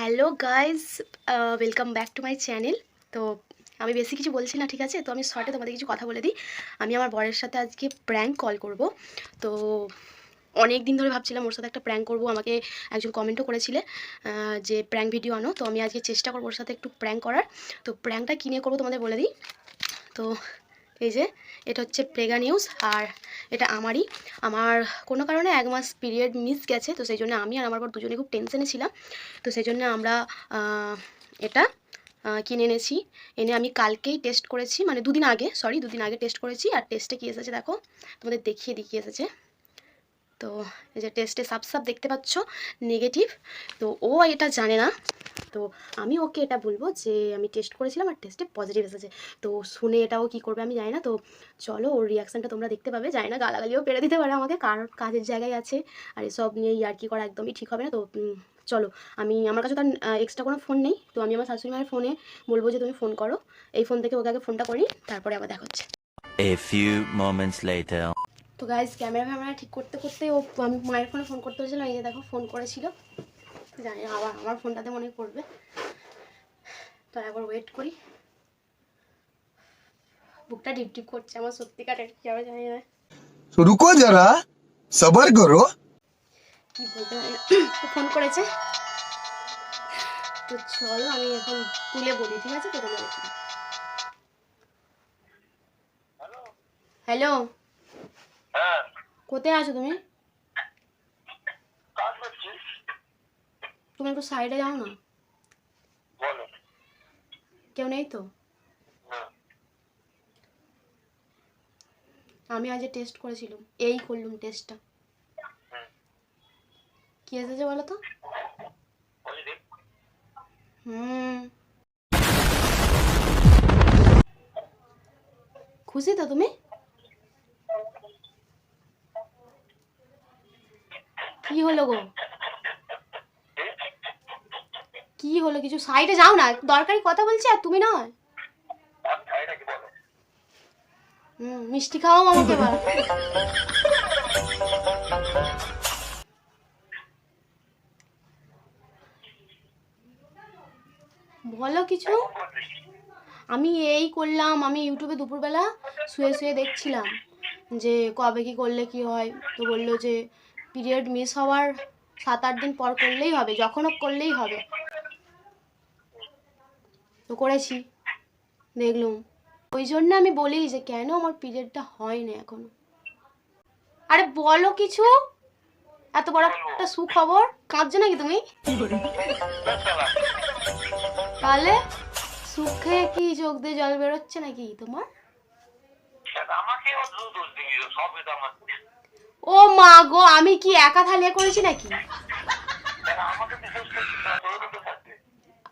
Hello guys welcome back to my channel তো আমি বেশি কিছু বলছি না, ঠিক আছে? তো আমি শর্টে তোমাদের কিছু কথা বলে দিই। আমি আমার বরের সাথে আজকে প্র্যাঙ্ক কল করব। তো অনেক দিন ধরে ভাবছিলাম ওর সাথে একটা প্র্যাঙ্ক করব। আমাকে একজন কমেন্টও করেছিলে যে প্র্যাঙ্ক ভিডিও আনো। তো আমি আজকে চেষ্টা করব ওর সাথে একটু প্র্যাঙ্ক করার। তো প্র্যাঙ্কটা কিনে করব তোমাদের বলে দিই। তো এই যে, এটা হচ্ছে প্রেগা নিউজ আর এটা আমারই। আমার কোনো কারণে এক মাস পিরিয়ড মিস গেছে, তো সেই জন্য আমি আর আমার বর দুজনে খুব টেনশনে ছিলাম। তো সেই জন্য আমরা এটা কিনে এনেছি। এনে আমি কালকেই টেস্ট করেছি মানে দুদিন আগে সরি দুদিন আগে টেস্ট করেছি। আর টেস্টে কী এসেছে দেখো, তোমাদের দেখিয়ে দিই কী এসেছে। তো এই যে টেস্টে সাপ সাপ দেখতে পাচ্ছ নেগেটিভ তো ও এটা জানে না। তো আমি ওকে এটা বলব যে আমি টেস্ট করেছিলাম আর টেস্টে পজিটিভ এসেছে। তো শুনে এটাও কি করবে আমি জানি না। তো চলো ওর রিয়াকশানটা তোমরা দেখতে পাবে। জানি না গালাগালিও পেরে দিতে পারে আমাকে কার কাজের জায়গায় আছে। আর এসব নিয়ে আর কি করা একদমই ঠিক হবে না। তো চলো আমি আমার কাছে তার এক্সট্রা কোনো ফোন নেই। তো আমি আমার শাশুড়ি মায়ের ফোনে বলব যে তুমি ফোন করো। এই ফোন থেকে ওকে আগে ফোনটা করি তারপরে আবার দেখা হচ্ছে A few moments later. তো গাইজ ক্যামেরা ফ্যামেরা ঠিক করতে করতে ও আমি মায়ের ফোনে ফোন করতে হয়েছিল এই যে দেখো ফোন করেছিল। জানি আবার আমার ফোনটাতে মনে করবে তো একবার ওয়েট করি। বুকটা ডিপ ডিপ করছে আমার সত্যিকার কি হবে জানি না। রুকো যারা সবার করো। কি বলতে ফোন করেছে। তো চলো আমি এখন তুলে বলি ঠিক আছে? তো তোমার হ্যালো হ্যাঁ। কোথায় আছো তুমি? তুমি একটু সাইডে যাও না। কেউ নেই তো? আমি আজ টেস্ট করেছিলাম এই করলাম টেস্টটা কি এসেছে বলো তো? হুম। খুশি তো তুমি? কি হলো গো? কি হলো কিছু? সাইডে যাও না, দরকারি কথা বলছি আর তুমি নয়। মিষ্টি খাওয়াও আমাকে এবার। বলো কিছু? আমি এই করলাম, আমি ইউটিউবে দুপুরবেলা শুয়ে শুয়ে দেখছিলাম যে কবে কি করলে কি হয়। তো বলল যে পিরিয়ড মিস হওয়ার সাত আট দিন পর করলেই হবে, যখন হোক করলেই হবে। তো করেছি। দেখলুম। ওই জন্য আমি বলি যে, কেন আমার পিরিয়ডটা হয় না এখনও? আরে বলো কিছু। এত বড় একটা সুখবর। কাঁদছো নাকি তুমি? তাহলে সুখে কি চোখ দিয়ে জল বেরোচ্ছে নাকি তোমার? ও মা গো, আমি কি একা থালিয়ে করেছি নাকি?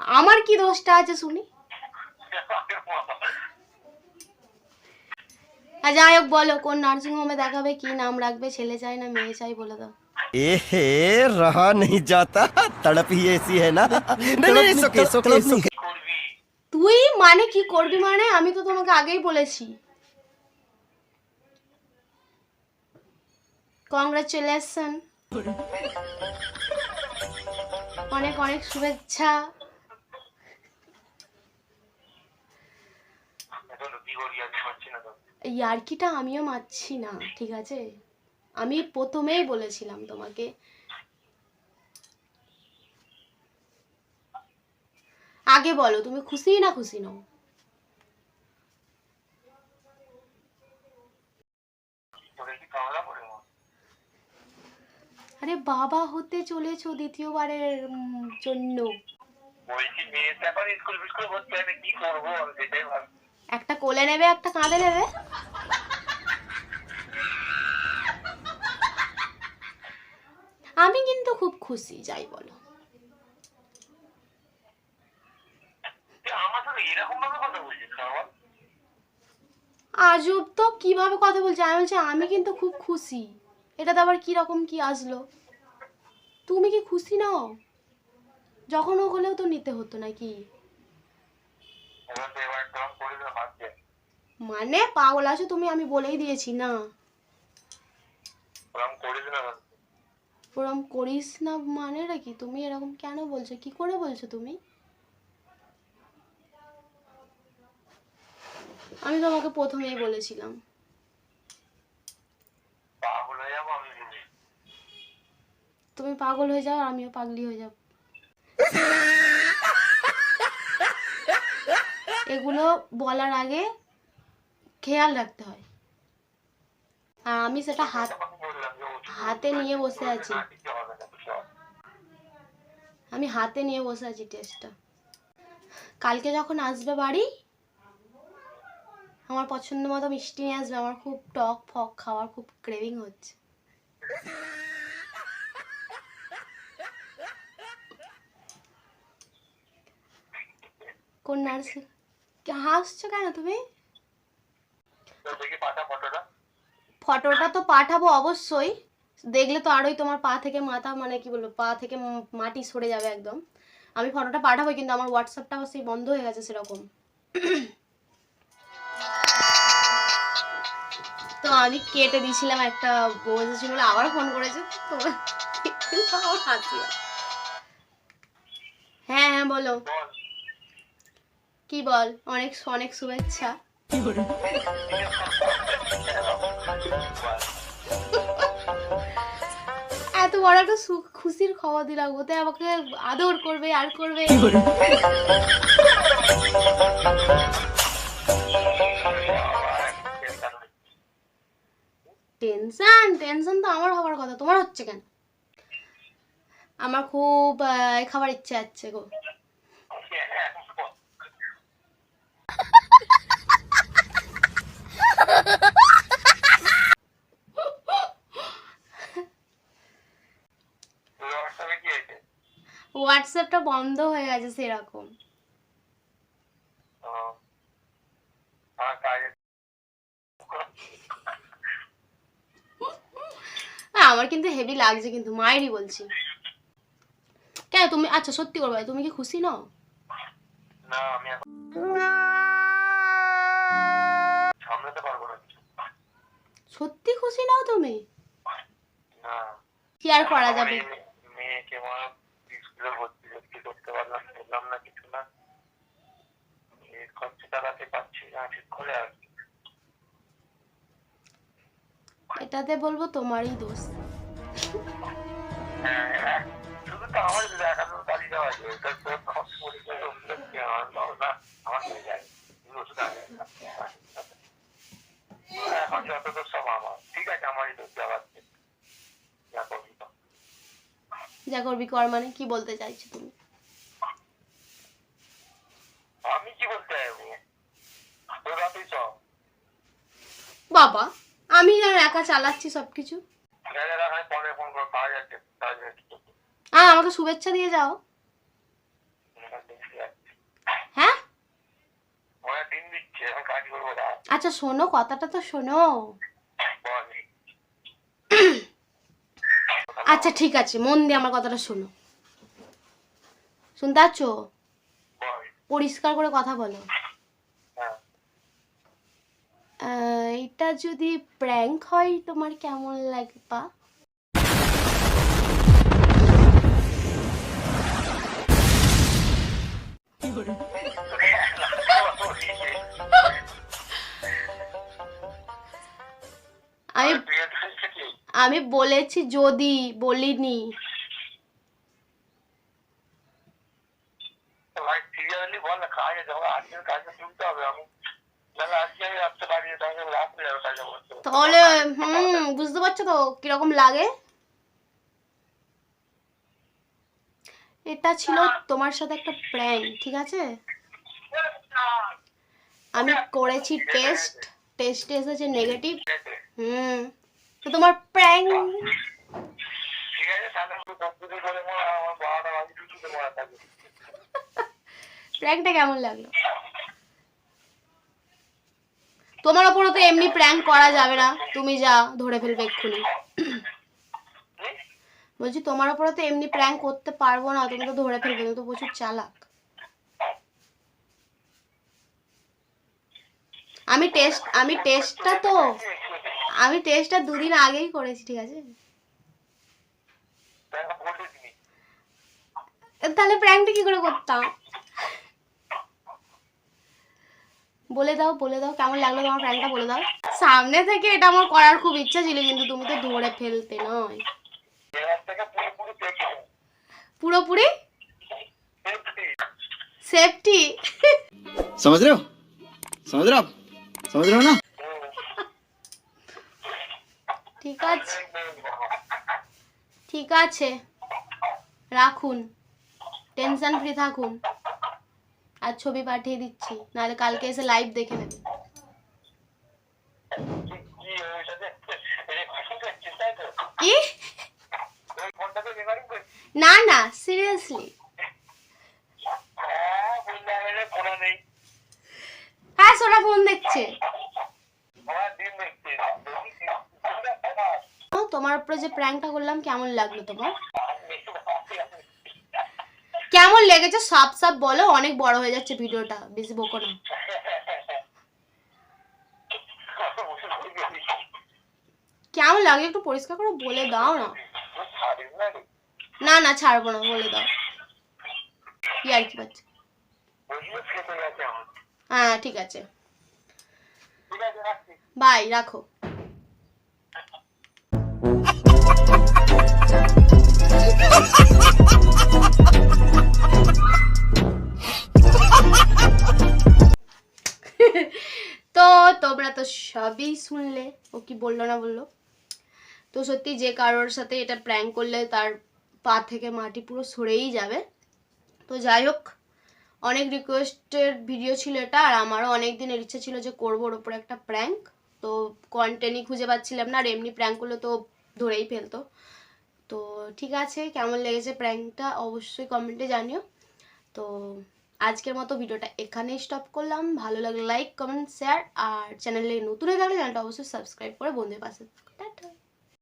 আমার কি দোষটা আছে শুনি? যাই হোক বলো কোন নার্সিং হোমে দেখাবে কি নাম রাখবে ছেলে চাই না মেয়ে চাই বলে দাও। এহে রহা নেই যাতা তড়প হি এসি হ্যায় না তুই মানে কি করবি মানে? আমি তো তোমাকে আগেই বলেছি। কংগ্রেচুলেশন অনেক অনেক শুভেচ্ছা। ইয়ার্কিটা আমিও মারছি না ঠিক আছে? আমি প্রথমেই বলেছিলাম তোমাকে। আগে বলো তুমি খুশি না খুশি নও? আরে বাবা হতে চলেছো দ্বিতীয়বারের জন্য। বলছি এখন স্কুল ফিস্কুল ভর্তি আমি কি করব? সেটাই ভাবছি। একটা কোলে নেবে একটা কাঁধে নেবে? আমি কিন্তু খুব খুশি যাই বলো। আজব তো কীভাবে কথা বলছে? আমি বলছি আমি কিন্তু খুব খুশি। এটা তো আবার কি রকম কি আসলো? তুমি কি খুশি নাও? যখন হোক হলেও তো নিতে হতো নাকি এবার তো এবার একদম করে দিলাম ভাবছে মানে পাগল আছো তুমি আমি বলেই দিয়েছি না। ওরম করিস না মানেটা কি? তুমি এরকম কেন বলছো? কি করে বলছো তুমি? আমি তোমাকে প্রথমেই বলেছিলাম। হয়ে তুমি পাগল হয়ে যাও আর আমিও পাগলি হয়ে যাব। এগুলো বলার আগে খেয়াল রাখতে হয়। আর আমি সেটা হাত হাতে নিয়ে বসে আছি। আমি হাতে নিয়ে বসে আছি টেস্টটা। কালকে যখন আসবে বাড়ি, আমার পছন্দ মতো মিষ্টি নিয়ে আসবে। আমার খুব টক ফক খাওয়ার খুব ক্রেভিং হচ্ছে। কোন নার্স? হাসছো কেন তুমি? ফটোটা? তো পাঠাবো অবশ্যই। দেখলে তো আরোই তোমার পা থেকে মাথা মানে কি বলব পা থেকে মাটি সরে যাবে একদম। আমি ফটোটা পাঠাবো কিন্তু আমার হোয়াটসঅ্যাপটা সেই বন্ধ হয়ে গেছে সেরকম। তো আমি কেটে দিয়েছিলাম একটা বউ এসেছিল বলে আবার ফোন করেছে। তোমার হাসি। হ্যাঁ হ্যাঁ বল। কি বল? অনেক অনেক শুভেচ্ছা। এত বড় একটা সুখ খুশির খবর দিলাম। ওতে আমাকে আদর করবে, আর করবে? টেনশন টেনশন তো আমার হওয়ার কথা। তোমার হচ্ছে কেন? আমার খুব খাবার ইচ্ছে আছে গো। হোয়াটসঅ্যাপটা বন্ধ হয়ে গেছে সেরকম। আমার কিন্তু হেভি লাগছে কিন্তু মায়েরই বলছি। কেন তুমি আচ্ছা সত্যি করবে তুমি কি খুশি নও? না আমি সামলাতে পারব না সত্যি খুশি নাও তুমি? না। কি আর করা যাবে? মেয়েকে আমার স্কুলে ভর্তি ভর্তি করতে পারলাম বললাম না কিছু না এই খরচা চালাতে পারছি না ঠিক করে আর এটাতে বলব তোমারই দোষ। হ্যাঁ, হ্যাঁ, শুধু তো আমার দেখানোর তালিকা দেওয়া আছে ওটা তো খরচ পরিচয় ওষুধের কি আমার বাবা না আমার হয়ে যায়। ওষুধ আনে। এখন যত তো সব আমার। ঠিক আছে আমারই দোষ দেওয়াচ্ছে যা করবি যা করবি কর মানে কি বলতে চাইছো তুমি? আমি কি বলতে চাইব তোরা তুই সব বাবা আমি যেন একা চালাচ্ছি সবকিছু? আর আমাকে শুভেচ্ছা দিয়ে যাও। হ্যাঁ? আচ্ছা শোনো কথাটা তো শোনো। আচ্ছা ঠিক আছে মন দিয়ে আমার কথাটা শোনো। শুনতে পাচ্ছ? পরিষ্কার করে কথা বলো। হ্যাঁ এটা যদি প্র্যাঙ্ক হয় তোমার কেমন আমি এত হচ্ছে কি? আমি বলেছি যদি বলিনি ভাই সিরিয়াসলি বল না কাজে যাব আজকের কাজে তুলতে হবে আমি নাহলে আজকে আমি রাখতে পারি না তাহলে রাত্রে যাবে কাজে বলতে হবে। তাহলে হুম বুঝতে পারছ তো কীরকম লাগে? এটা ছিল তোমার সাথে একটা প্র্যাঙ্ক ঠিক আছে? আমি করেছি টেস্ট টেস্টে এসেছে নেগেটিভ হুম তো তোমার প্র্যাঙ্ক ঠিক কেমন তাহলে আমি কম্পিউটার করে মনে হয় আমার বারোটা বাজে দুটোতে মনে থাকবে প্র্যাঙ্কটা কেমন লাগল তোমার ওপরও তো এমনি প্র্যাঙ্ক করা যাবে না। তুমি যা, ধরে ফেলবে এক্ষুনি। বলছি, তোমার ওপরে তো এমনি প্র্যাঙ্ক করতে পারব না, তুমি তো ধরে ফেলবে, তুমি তো প্রচুর চালাক। আমি টেস্ট আমি টেস্টটা তো, আমি টেস্টটা দুদিন আগেই করেছি, ঠিক আছে? তাহলে প্র্যাঙ্কটা কি করে করতাম? বলে দাও বলে দাও কেমন লাগলো তোমার প্র্যাঙ্কটা বলে দাও সামনে থেকে এটা আমার করার খুব ইচ্ছা ছিল কিন্তু তুমি তো ধরে ফেলতে নয় এবার থেকে পুরোপুরি দেখে পুরোপুরি দেখছি সেফটি समझ रहे हो समझ रहे हो आप समझ रहे हो ना ঠিক আছে ঠিক আছে রাখুন টেনশন ফ্রি থাকুন আর ছবি পাঠিয়ে দিচ্ছি। নাহলে কালকে এসে লাইভ দেখে নেবে। কি না না সিরিয়াসলি হ্যাঁ সোনা ফোন দেখছে। তোমার উপরে যে প্র্যাঙ্কটা করলাম, কেমন লাগল তোমার? কেমন লেগেছে সব সব বলো অনেক বড় হয়ে যাচ্ছে ভিডিওটা বেশি বকো না। কেমন লাগে? একটু পরিষ্কার করে বলে দাও না। না না ছাড়বো না বলে দাও। কি আর কি গেছে আমার হ্যাঁ ঠিক আছে। বাই রাখো। সবই শুনলে, ও কি বলল না বলল? তো সত্যি যে কারোর সাথে এটা প্র্যাঙ্ক করলে তার পা থেকে মাটি পুরো সরেই যাবে। তো যাই হোক, অনেক রিকোয়েস্টের ভিডিও ছিল এটা, আর আমারও অনেক দিনের ইচ্ছে ছিল যে করব ওর ওপরে একটা প্র্যাঙ্ক তো কন্টেন্টই খুঁজে পাচ্ছিলাম না, আর এমনি প্র্যাঙ্ক করলে তো ধরেই ফেলতো। তো ঠিক আছে, কেমন লেগেছে প্র্যাঙ্কটা অবশ্যই কমেন্টে জানিও। তো আজকের মতো ভিডিওটা এখানে স্টপ করলাম। ভালো লাগলে লাইক কমেন্ট শেয়ার আর চ্যানেলে নতুন হয়ে থাকলে চ্যানেলটা অবশ্যই সাবস্ক্রাইব করে বন্ধুদের পাশে